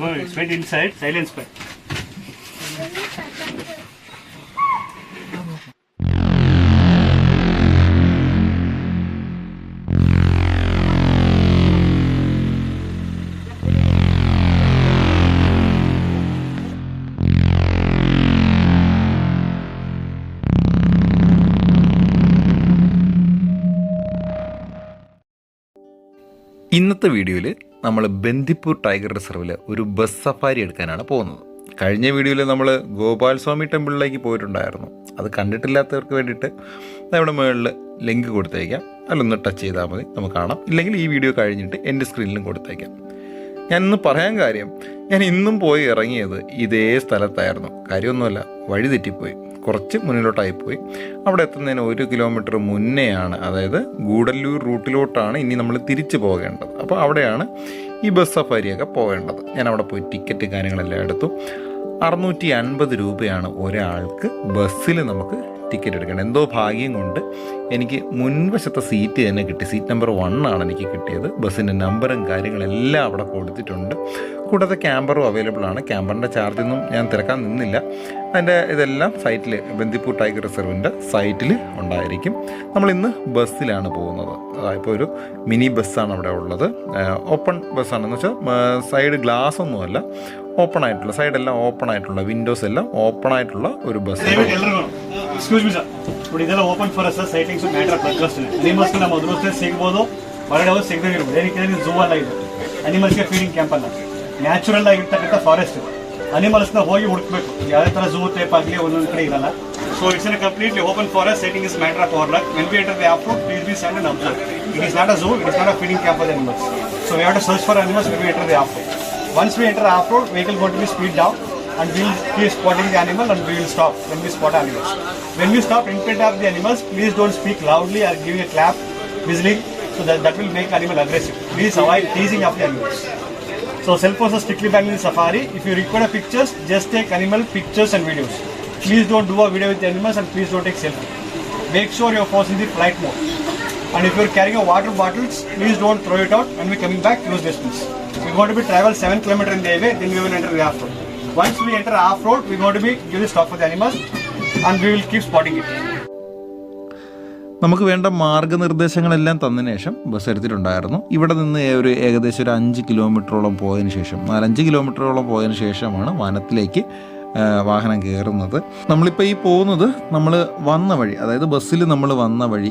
It's inside, silence pipe. ഇന്നത്തെ വീഡിയോയിൽ നമ്മൾ ബന്ദിപ്പൂർ ടൈഗർ റിസർവിൽ ഒരു ബസ് സഫാരി എടുക്കാനാണ് പോകുന്നത്. കഴിഞ്ഞ വീഡിയോയിൽ നമ്മൾ ഗോപാൽസ്വാമി ടെമ്പിളിലേക്ക് പോയിട്ടുണ്ടായിരുന്നു. അത് കണ്ടിട്ടില്ലാത്തവർക്ക് വേണ്ടിയിട്ട് നമ്മുടെ മുകളിൽ ലിങ്ക് കൊടുത്തേക്കാം. അതിലൊന്ന് ടച്ച് ചെയ്താൽ മതി നമുക്ക് കാണാം. ഇല്ലെങ്കിൽ ഈ വീഡിയോ കഴിഞ്ഞിട്ട് എന്റെ സ്ക്രീനിലും കൊടുത്തേക്കാം. ഞാൻ ഇന്ന് പറയാൻ കാര്യം ഞാൻ ഇന്നും പോയി ഇറങ്ങിയത് ഇതേ സ്ഥലത്തായിരുന്നു. കാര്യമൊന്നുമല്ല വഴി തെറ്റിപ്പോയി. കുറച്ച് മുന്നിലോട്ടായി പോയി അവിടെ എത്തുന്നതിന് ഒരു കിലോമീറ്റർ മുന്നെയാണ് അതായത് ഗൂഡല്ലൂർ റൂട്ടിലോട്ടാണ് ഇനി നമ്മൾ തിരിച്ചു പോകേണ്ടത്. അപ്പോൾ അവിടെയാണ് ഈ ബസ് സഫാരിയൊക്കെ പോകേണ്ടത്. ഞാൻ അവിടെ പോയി ടിക്കറ്റ് കാര്യങ്ങളെല്ലാം എടുത്തു. അറുന്നൂറ്റി അൻപത് രൂപയാണ് ഒരാൾക്ക് ബസ്സിൽ നമുക്ക് ടിക്കറ്റ് എടുക്കേണ്ടത്. എന്തോ ഭാഗ്യം കൊണ്ട് എനിക്ക് മുൻവശത്തെ സീറ്റ് തന്നെ കിട്ടി. സീറ്റ് നമ്പർ വൺ ആണ് എനിക്ക് കിട്ടിയത്. ബസ്സിന്റെ നമ്പറും കാര്യങ്ങളെല്ലാം അവിടെ കൊടുത്തിട്ടുണ്ട്. കൂടാതെ ക്യാമ്പറും അവൈലബിൾ ആണ്. ക്യാമ്പറിന്റെ ചാർജൊന്നും ഞാൻ തിരക്കാൻ നിന്നില്ല. അതിൻ്റെ ഇതെല്ലാം സൈറ്റിൽ ബന്ദിപ്പൂർ ടൈഗർ റിസർവിൻ്റെ സൈറ്റിൽ ഉണ്ടായിരിക്കും നമ്മൾ ഇന്ന് ബസ്സിലാണ് പോകുന്നത് ഇപ്പോൾ ഒരു മിനി ബസ്സാണ് അവിടെ ഉള്ളത് ഓപ്പൺ ബസ്സാണെന്ന് വെച്ചാൽ സൈഡ് ഗ്ലാസ് ഒന്നുമല്ല ഓപ്പൺ ആയിട്ടുള്ള സൈഡെല്ലാം ഓപ്പൺ ആയിട്ടുള്ള വിൻഡോസ് എല്ലാം ഓപ്പൺ ആയിട്ടുള്ള ഒരു ബസ് ದಯವಿಟ್ಟು ಎಲ್ಲರೂ ಎಕ್ಸ್ಕ್ಯೂಸ್ ಮಿ ಸರ್ ನೋಡಿ ಇದೆಲ್ಲ open for sir sightings matter of interest ಅನಿಮಲ್ಸ್ಗೆ ನಮ್ಮ ಮೊದಲು ಸಿಗ್ಬೋದು ಹೊರಗಡೆ ಹೋಗಿ ಸಿಗದೇ ಇರ್ಬೋದು ಏನಕ್ಕೆ ಇದು ಝೂ ಅಲ್ಲ ಇದು ಅನಿಮಲ್ಸ್ಗೆ ಫೀಡಿಂಗ್ ಕ್ಯಾಂಪ್ ಅಲ್ಲ ನ್ಯಾಚುರಲ್ ಆಗಿರ್ತಕ್ಕಂಥ ಫಾರೆಸ್ಟ್ ಅನಿಮಲ್ಸ್ನ ಹೋಗಿ ಹುಡುಕ್ಬೇಕು ಯಾವುದೇ ಥರ ಝೂ ಟೈಪ್ ಆಗಲಿ ಒಂದೊಂದು ಕಡೆ ಇರಲ್ಲ so it's an completely open forest sighting is matter of our luck when we enter the off road please be stand and observe it is not a zoo it is not a feeding camp of animals so we have to search for animals when we enter the off road Once we enter off-road, vehicle going to be speed down and we will keep spotting the animal and we will stop when we spot animals. When we stop in front of the animals, please don't speak loudly or giving a clap, whistling, so that that will make animal aggressive. Please avoid teasing of the animals. So cell phones are strictly banned in safari. If you require pictures, just take animal pictures and videos. Please don't do a video with animals and please don't take selfie. Make sure your phone is in the flight mode. And if you're carrying a water bottles, please don't throw it out. When we're coming back, use dustbins. We're going to be travel 7 km in the highway, then we will enter the off-road. Once we enter off-road, we're going to be give the stop for the animals and we will keep spotting it. നമുക്ക് വേണ്ട മാർഗനിർദ്ദേശങ്ങളെല്ലാം തന്നതിന് ശേഷം bus എടുത്തിട്ടുണ്ടായിരുന്നു. ഇവിടെ നിന്ന് ഒരു ഏകദേശം ഒരു അഞ്ച് കിലോമീറ്ററോളം പോയതിന് ശേഷം നാലഞ്ച് കിലോമീറ്ററോളം പോയതിന് ശേഷമാണ് വനത്തിലേക്ക് വാഹനം കയറുന്നത്. നമ്മളിപ്പോൾ ഈ പോകുന്നത് നമ്മൾ വന്ന വഴി അതായത് ബസ്സിൽ നമ്മൾ വന്ന വഴി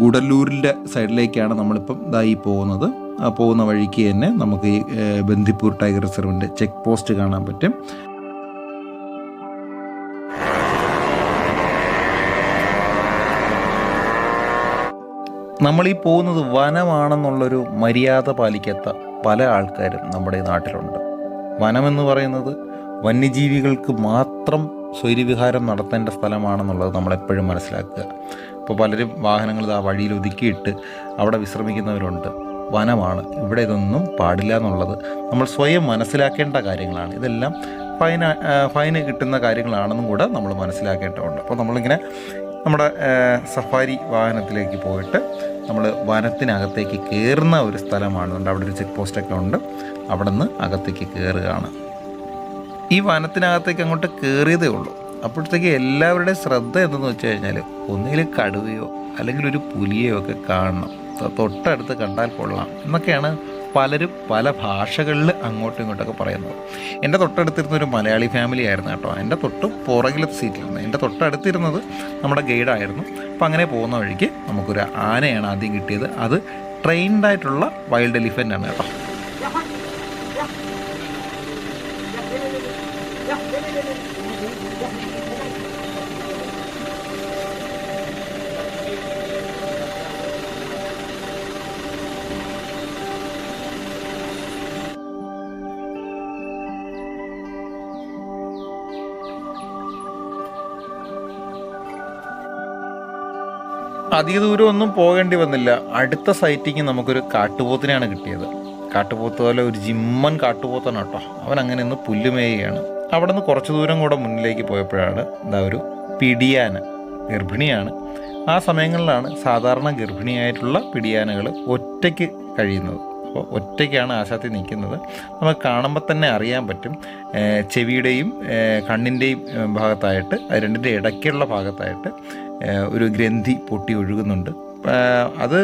ഗുഡല്ലൂരിന്റെ സൈഡിലേക്കാണ് നമ്മളിപ്പം ഇതായി പോകുന്നത്. പോകുന്ന വഴിക്ക് തന്നെ നമുക്ക് ഈ ബന്ദിപ്പൂർ ടൈഗർ റിസർവിന്റെ ചെക്ക് പോസ്റ്റ് കാണാൻ പറ്റും. നമ്മൾ ഈ പോകുന്നത് വനമാണെന്നുള്ളൊരു മര്യാദ പാലിക്കാത്ത പല ആൾക്കാരും നമ്മുടെ നാട്ടിലുണ്ട്. വനമെന്ന് പറയുന്നത് വന്യജീവികൾക്ക് മാത്രം സ്വൈര്യവിഹാരം നടത്തേണ്ട സ്ഥലമാണെന്നുള്ളത് നമ്മളെപ്പോഴും മനസ്സിലാക്കുക. ഇപ്പോൾ പലരും വാഹനങ്ങൾ ആ വഴിയിൽ ഒതുക്കിയിട്ട് അവിടെ വിശ്രമിക്കുന്നവരുണ്ട്. വനമാണ്. ഇവിടെ ഇതൊന്നും പാടില്ല എന്നുള്ളത് നമ്മൾ സ്വയം മനസ്സിലാക്കേണ്ട കാര്യങ്ങളാണ്. ഇതെല്ലാം ഫൈന ഫൈന് കിട്ടുന്ന കാര്യങ്ങളാണെന്നും കൂടെ നമ്മൾ മനസ്സിലാക്കേണ്ടതുണ്ട്. അപ്പോൾ നമ്മളിങ്ങനെ നമ്മുടെ സഫാരി വാഹനത്തിലേക്ക് പോയിട്ട് നമ്മൾ വനത്തിനകത്തേക്ക് കയറുന്ന ഒരു സ്ഥലമാണ്. അവിടെ ഒരു ചെക്ക് പോസ്റ്റൊക്കെ ഉണ്ട്. അവിടെ നിന്ന് അകത്തേക്ക് കയറുകയാണ് ഈ വനത്തിനകത്തേക്ക് അങ്ങോട്ട് കയറിയതേ ഉള്ളൂ. അപ്പോഴത്തേക്ക് എല്ലാവരുടെയും ശ്രദ്ധ എന്തെന്ന് വെച്ച് കഴിഞ്ഞാൽ ഒന്നുകിൽ കടുവയോ അല്ലെങ്കിൽ ഒരു പുലിയോ ഒക്കെ കാണണം. തൊട്ടടുത്ത് കണ്ടാൽ കൊള്ളാം. എന്നൊക്കെയാണ് പലരും പല ഭാഷകളിൽ അങ്ങോട്ടും ഇങ്ങോട്ടൊക്കെ പറയുന്നത്. എന്റെ തൊട്ടടുത്തിരുന്ന ഒരു മലയാളി ഫാമിലി ആയിരുന്നു കേട്ടോ. എന്റെ തൊട്ട് പുറകിലത്തെ സീറ്റിലിരുന്നു എന്റെ തൊട്ടടുത്തിരുന്നത് നമ്മുടെ ഗൈഡായിരുന്നു അപ്പം അങ്ങനെ പോകുന്ന വഴിക്ക് നമുക്കൊരു ആനയാണ് ആദ്യം കിട്ടിയത്. അത് ട്രെയിൻഡായിട്ടുള്ള വൈൽഡ് എലിഫന്റ് ആണ് കേട്ടോ. അധിക ഒന്നും പോകേണ്ടി വന്നില്ല. അടുത്ത സൈറ്റിങ് നമുക്കൊരു കാട്ടുപോത്തിനെയാണ് കിട്ടിയത്. കാട്ടുപോത്ത് പോലെ ഒരു ജിമ്മൻ കാട്ടുപോത്താണ് കേട്ടോ. അവൻ അങ്ങനെ ഒന്ന് പുല്ലുമേയുകയാണ്. അവിടെ നിന്ന് കുറച്ച് ദൂരം കൂടെ മുന്നിലേക്ക് പോയപ്പോഴാണ് എന്താ ഒരു പിടിയാന ഗർഭിണിയാണ്. ആ സമയങ്ങളിലാണ് സാധാരണ ഗർഭിണിയായിട്ടുള്ള പിടിയാനകൾ ഒറ്റയ്ക്ക് കഴിയുന്നത്. അപ്പോൾ ഒറ്റയ്ക്കാണ് ആശാത്തി നിൽക്കുന്നത്. നമുക്ക് കാണുമ്പോൾ തന്നെ അറിയാൻ പറ്റും. ചെവിയുടെയും കണ്ണിന്റെയും ഭാഗത്തായിട്ട് രണ്ടിന്റെ ഇടയ്ക്കുള്ള ഭാഗത്തായിട്ട് ഒരു ഗ്രന്ഥി പൊട്ടി ഒഴുകുന്നുണ്ട്. അത്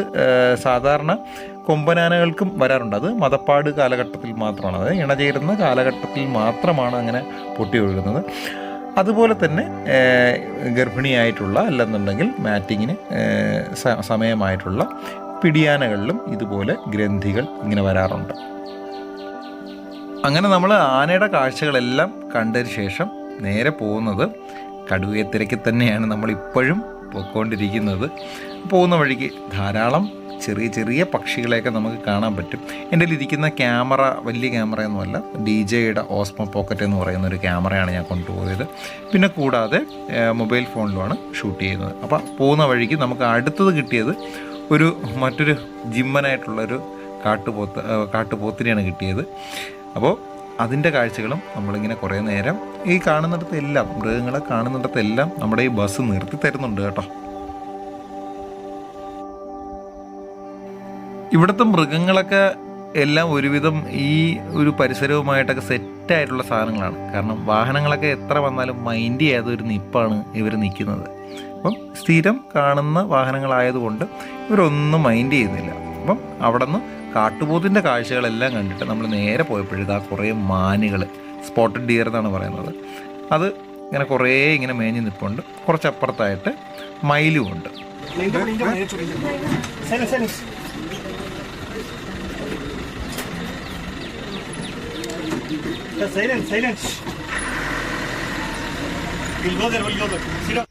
സാധാരണ കൊമ്പനാനകൾക്കും വരാറുണ്ട്. അത് മതപ്പാട് കാലഘട്ടത്തിൽ മാത്രമാണ്. അത് ഇണചേരുന്ന കാലഘട്ടത്തിൽ മാത്രമാണ് അങ്ങനെ പൊട്ടി ഒഴുകുന്നത്. അതുപോലെ തന്നെ ഗർഭിണിയായിട്ടുള്ള അല്ലെന്നുണ്ടെങ്കിൽ മാറ്റിങ്ങിന് സമയമായിട്ടുള്ള പിടിയാനകളിലും ഇതുപോലെ ഗ്രന്ഥികൾ ഇങ്ങനെ വരാറുണ്ട്. അങ്ങനെ നമ്മൾ ആനയുടെ കാഴ്ചകളെല്ലാം കണ്ടതിന് ശേഷം നേരെ പോകുന്നത് കടുവയത്തിരയ്ക്ക് തന്നെയാണ് നമ്മളിപ്പോഴും പോയിക്കൊണ്ടിരിക്കുന്നത്. പോകുന്ന വഴിക്ക് ധാരാളം ചെറിയ ചെറിയ പക്ഷികളെയൊക്കെ നമുക്ക് കാണാൻ പറ്റും. എന്റെ ഇരിക്കുന്ന ക്യാമറ വലിയ ക്യാമറയൊന്നുമല്ല ഡി ജെയുടെ ഓസ്മോ പോക്കറ്റ് എന്ന് പറയുന്ന ഒരു ക്യാമറയാണ് ഞാൻ കൊണ്ടുപോയത്. പിന്നെ കൂടാതെ മൊബൈൽ ഫോണിലുമാണ് ഷൂട്ട് ചെയ്യുന്നത്. അപ്പോൾ പോകുന്ന വഴിക്ക് നമുക്ക് അടുത്തത് കിട്ടിയത് ഒരു മറ്റൊരു ജിമ്മനായിട്ടുള്ളൊരു കാട്ടുപോത്ത് കാട്ടുപോത്തിനെയാണ് കിട്ടിയത്. അപ്പോൾ അതിന്റെ കാഴ്ചകളും നമ്മളിങ്ങനെ കുറേ നേരം ഈ കാണുന്നിടത്തെല്ലാം മൃഗങ്ങളെ കാണുന്നിടത്തെല്ലാം നമ്മുടെ ഈ ബസ് നിർത്തി തരുന്നുണ്ട് കേട്ടോ. ഇവിടുത്തെ മൃഗങ്ങളൊക്കെ എല്ലാം ഒരുവിധം ഈ ഒരു പരിസരവുമായിട്ടൊക്കെ സെറ്റായിട്ടുള്ള സാധനങ്ങളാണ്. കാരണം വാഹനങ്ങളൊക്കെ എത്ര വന്നാലും മൈൻഡ് ചെയ്യാതെ ഒരു നിപ്പാണ് ഇവർ നിൽക്കുന്നത്. അപ്പം സ്ഥിരം കാണുന്ന വാഹനങ്ങളായതുകൊണ്ട് ഇവരൊന്നും മൈൻഡ് ചെയ്യുന്നില്ല. അപ്പം അവിടെ നിന്ന് കാട്ടുപോത്തിന്റെ കാഴ്ചകളെല്ലാം കണ്ടിട്ട് നമ്മൾ നേരെ പോയപ്പോഴിതാ കുറേ മാനുകൾ സ്പോട്ടഡ് ഡിയർ എന്നാണ് പറയുന്നത് അത് ഇങ്ങനെ കുറേ ഇങ്ങനെ മേഞ്ഞ് നിൽപ്പുണ്ട് കുറച്ചപ്പുറത്തായിട്ട് മയിലും ഉണ്ട് silence silence. We'll go there, we'll go there. Sit down.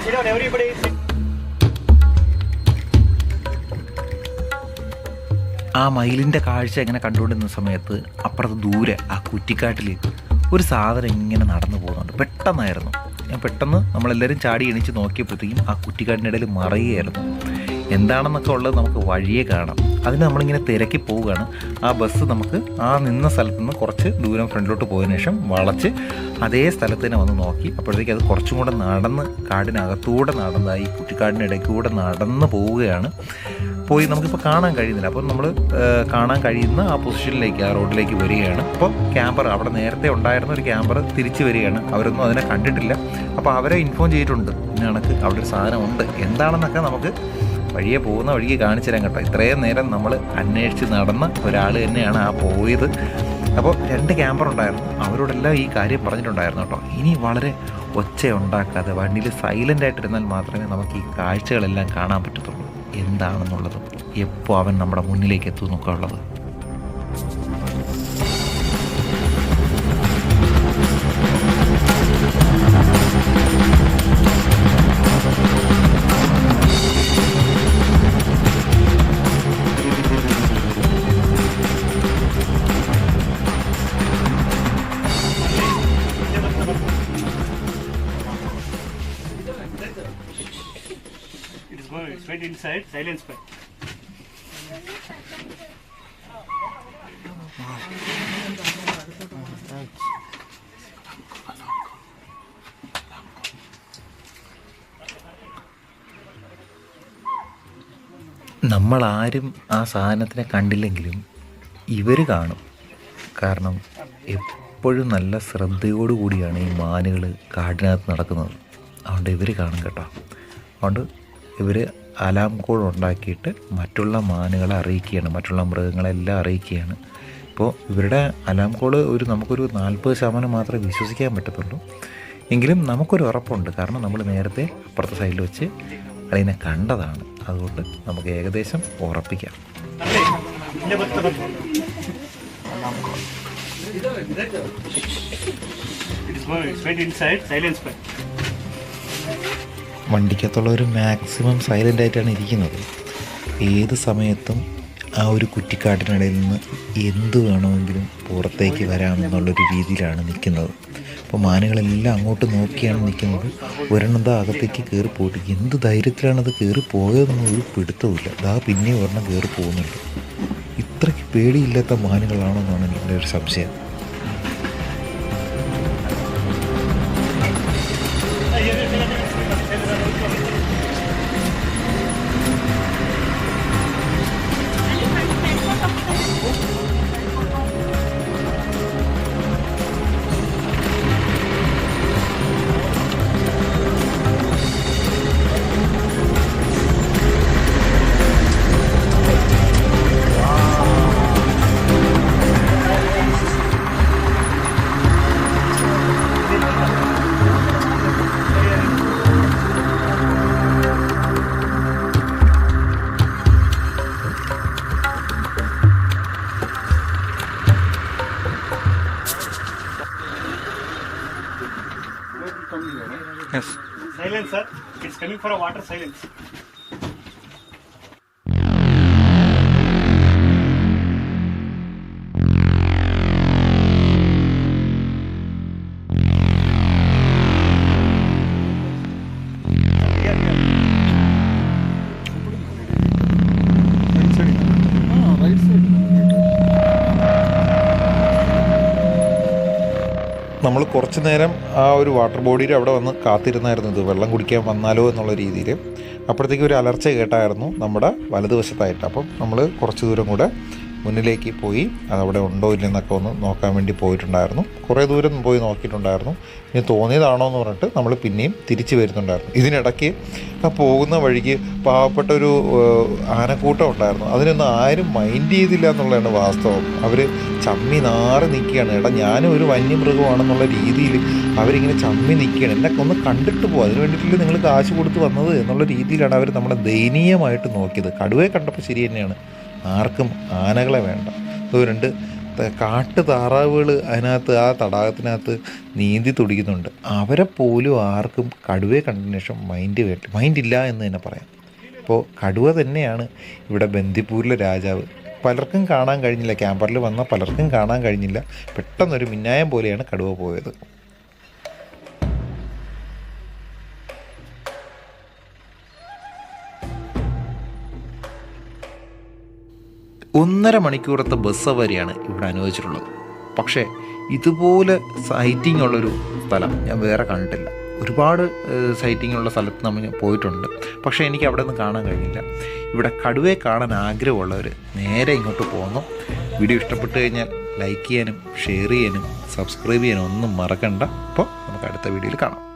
Sit down. ആ മയിലിന്റെ കാഴ്ച ഇങ്ങനെ കണ്ടുകൊണ്ടിരുന്ന സമയത്ത് അപ്പുറത്ത് ദൂരെ ആ കുറ്റിക്കാട്ടിൽ ഒരു സാധനം ഇങ്ങനെ നടന്നു പോകുന്നുണ്ട്. പെട്ടെന്നായിരുന്നു. ഞാൻ പെട്ടെന്ന് നമ്മളെല്ലാവരും ചാടി എണിച്ച് നോക്കിയപ്പോഴത്തേക്കും ആ കുറ്റിക്കാട്ടിനിടയിൽ മറയുകയായിരുന്നു. എന്താണെന്നൊക്കെ ഉള്ളത് നമുക്ക് വഴിയെ കാണാം. അതിന് നമ്മളിങ്ങനെ തിരക്കി പോവുകയാണ്. ആ ബസ് നമുക്ക് ആ നിന്ന സ്ഥലത്ത് നിന്ന് കുറച്ച് ദൂരം ഫ്രണ്ടിലോട്ട് പോയതിനു ശേഷം വളച്ച് അതേ സ്ഥലത്ത് തന്നെ വന്ന് നോക്കി. അപ്പോഴത്തേക്ക് അത് കുറച്ചും കൂടെ നടന്ന് കാടിനകത്തൂടെ നടന്നായി കുറ്റിക്കാടിന്റെ ഇടയ്ക്കൂടെ നടന്ന് പോവുകയാണ്. പോയി നമുക്കിപ്പോൾ കാണാൻ കഴിയുന്നില്ല. അപ്പോൾ നമ്മൾ കാണാൻ കഴിയുന്ന ആ പൊസിഷനിലേക്ക് ആ റോഡിലേക്ക് വരികയാണ്. അപ്പോൾ ക്യാമ്പർ അവിടെ നേരത്തെ ഉണ്ടായിരുന്ന ഒരു ക്യാമ്പർ തിരിച്ചു വരികയാണ്. അവരൊന്നും അതിനെ കണ്ടിട്ടില്ല. അപ്പോൾ അവരെ ഇൻഫോം ചെയ്തിട്ടുണ്ട്. കണക്ക് അവിടെ ഒരു സാധനമുണ്ട്. എന്താണെന്നൊക്കെ നമുക്ക് വഴിയെ പോകുന്ന വഴിക്ക് കാണിച്ചു തരാൻ കേട്ടോ. ഇത്രയും നേരം നമ്മൾ അന്വേഷിച്ച് നടന്ന ഒരാൾ തന്നെയാണ് ആ പോയത്. അപ്പോൾ രണ്ട് ക്യാമ്പർ ഉണ്ടായിരുന്നു. അവരോടെല്ലാം ഈ കാര്യം പറഞ്ഞിട്ടുണ്ടായിരുന്നു കേട്ടോ. ഇനി വളരെ ഒച്ച ഉണ്ടാക്കാതെ വണ്ടിയിൽ സൈലന്റ് ആയിട്ടിരുന്നാൽ മാത്രമേ നമുക്ക് ഈ കാഴ്ചകളെല്ലാം കാണാൻ പറ്റത്തുള്ളൂ. എന്താണെന്നുള്ളത് എപ്പോൾ അവൻ നമ്മുടെ മുന്നിലേക്ക് എത്തുന്നൊക്കെ ഉള്ളത് right inside, silence part. നമ്മളാരും ആ സാധനത്തിനെ കണ്ടില്ലെങ്കിലും ഇവർ കാണും. കാരണം എപ്പോഴും നല്ല ശ്രദ്ധയോടുകൂടിയാണ് ഈ മാനുകൾ കാടിനകത്ത് നടക്കുന്നത്. അതുകൊണ്ട് ഇവർ കാണും കേട്ടോ. അതുകൊണ്ട് ഇവർ അലാം കോൾ ഉണ്ടാക്കിയിട്ട് മറ്റുള്ള മാനുകളെ അറിയിക്കുകയാണ്. മറ്റുള്ള മൃഗങ്ങളെല്ലാം അറിയിക്കുകയാണ്. ഇപ്പോൾ ഇവരുടെ അലാം കോൾ ഒരു നമുക്കൊരു നാൽപ്പത് ശതമാനം മാത്രമേ വിശ്വസിക്കാൻ പറ്റത്തുള്ളൂ. എങ്കിലും നമുക്കൊരു ഉറപ്പുണ്ട്. കാരണം നമ്മൾ നേരത്തെ അപ്പുറത്തെ സൈഡിൽ വെച്ച് അതിനെ കണ്ടതാണ്. അതുകൊണ്ട് നമുക്ക് ഏകദേശം ഉറപ്പിക്കാം. It is more. വണ്ടിക്കകത്തുള്ളവർ മാക്സിമം സൈലന്റ് ആയിട്ടാണ് ഇരിക്കുന്നത്. ഏത് സമയത്തും ആ ഒരു കുറ്റിക്കാട്ടിനിടയിൽ നിന്ന് എന്ത് വേണമെങ്കിലും പുറത്തേക്ക് വരാമെന്നുള്ളൊരു രീതിയിലാണ് നിൽക്കുന്നത്. അപ്പോൾ മാനുകളെല്ലാം അങ്ങോട്ട് നോക്കിയാണ് നിൽക്കുന്നത്. ഒരെണ്ണം ദാ അകത്തേക്ക് കയറി പോയിട്ട് എന്ത് ധൈര്യത്തിലാണ് അത് കയറി പോയതെന്ന് ഒരു പിടുത്തവുമില്ല. ദാ പിന്നെ ഒരെണ്ണം കയറി പോകുന്നുണ്ട്. ഇത്രയ്ക്ക് പേടിയില്ലാത്ത മാനുകളാണെന്നാണ് എന്റെ ഒരു സംശയം. Coming for a water silence. കുറച്ച് നേരം ആ ഒരു വാട്ടർ ബോഡിയിൽ അവിടെ വന്ന് കാത്തിരുന്നായിരുന്നു ഇത്. വെള്ളം കുടിക്കാൻ വന്നാലോ എന്നുള്ള രീതിയിൽ. അപ്പോഴത്തേക്ക് ഒരു അലർച്ച കേട്ടായിരുന്നു നമ്മുടെ വലതുവശത്തായിട്ട്. അപ്പം നമ്മൾ കുറച്ച് ദൂരം കൂടെ മുന്നിലേക്ക് പോയി. അതവിടെ ഉണ്ടോ ഇല്ലെന്നൊക്കെ ഒന്ന് നോക്കാൻ വേണ്ടി പോയിട്ടുണ്ടായിരുന്നു. കുറേ ദൂരം പോയി നോക്കിയിട്ടുണ്ടായിരുന്നു. ഇനി തോന്നിയതാണോ എന്ന് പറഞ്ഞിട്ട് നമ്മൾ പിന്നെയും തിരിച്ചു വരുന്നുണ്ടായിരുന്നു. ഇതിനിടയ്ക്ക് ആ പോകുന്ന വഴിക്ക് പാവപ്പെട്ട ഒരു ആനക്കൂട്ടം ഉണ്ടായിരുന്നു. അതിനൊന്നും ആരും മൈൻഡ് ചെയ്തില്ല എന്നുള്ളതാണ് വാസ്തവം. അവർ ചമ്മി നാറി നിൽക്കുകയാണ് എടാ ഞാനും ഒരു വന്യമൃഗമാണെന്നുള്ള രീതിയിൽ അവരിങ്ങനെ ചമ്മി നിൽക്കുകയാണ് എന്നെ ഒന്ന് കണ്ടിട്ട് പോകും അതിന് വേണ്ടിയിട്ടില്ല നിങ്ങൾ കാശ് കൊടുത്ത് വന്നത് എന്നുള്ള രീതിയിലാണ് അവർ നമ്മളെ ദയനീയമായിട്ട് നോക്കിയത്. കടുവയെ കണ്ടപ്പോൾ ശരി തന്നെയാണ്. ആർക്കും ആനകളെ വേണ്ട. ഇപ്പോൾ രണ്ട് കാട്ടു താറാവുകൾ അതിനകത്ത് ആ തടാകത്തിനകത്ത് നീന്തി തുടിക്കുന്നുണ്ട്. അവരെ പോലും ആർക്കും കടുവയെ കണ്ടതിന് ശേഷം മൈൻഡ് മൈൻഡ് ഇല്ല എന്ന് തന്നെ പറയാം. അപ്പോൾ കടുവ തന്നെയാണ് ഇവിടെ ബന്ദിപ്പൂരിലെ രാജാവ്. പലർക്കും കാണാൻ കഴിഞ്ഞില്ല ക്യാമ്പറിൽ വന്ന പലർക്കും കാണാൻ കഴിഞ്ഞില്ല. പെട്ടെന്നൊരു മിന്നായം പോലെയാണ് കടുവ പോയത്. ഒന്നര മണിക്കൂറത്തെ ബസ് സവാരിയാണ് ഇവിടെ അനുവദിച്ചിട്ടുള്ളത്. പക്ഷേ ഇതുപോലെ സൈറ്റിംഗ് ഉള്ളൊരു സ്ഥലം ഞാൻ വേറെ കണ്ടിട്ടില്ല. ഒരുപാട് സൈറ്റിംഗ് ഉള്ള സ്ഥലത്ത് നമ്മൾ പോയിട്ടുണ്ട്. പക്ഷേ എനിക്ക് അവിടെ നിന്ന് കാണാൻ കഴിഞ്ഞില്ല. ഇവിടെ കടുവയെ കാണാൻ ആഗ്രഹമുള്ളവർ നേരെ ഇങ്ങോട്ട് പോകുന്നു വീഡിയോ ഇഷ്ടപ്പെട്ട് കഴിഞ്ഞാൽ ലൈക്ക് ചെയ്യാനും ഷെയർ ചെയ്യാനും സബ്സ്ക്രൈബ് ചെയ്യാനും ഒന്നും മറക്കണ്ട. അപ്പോൾ നമുക്ക് അടുത്ത വീഡിയോയിൽ കാണാം.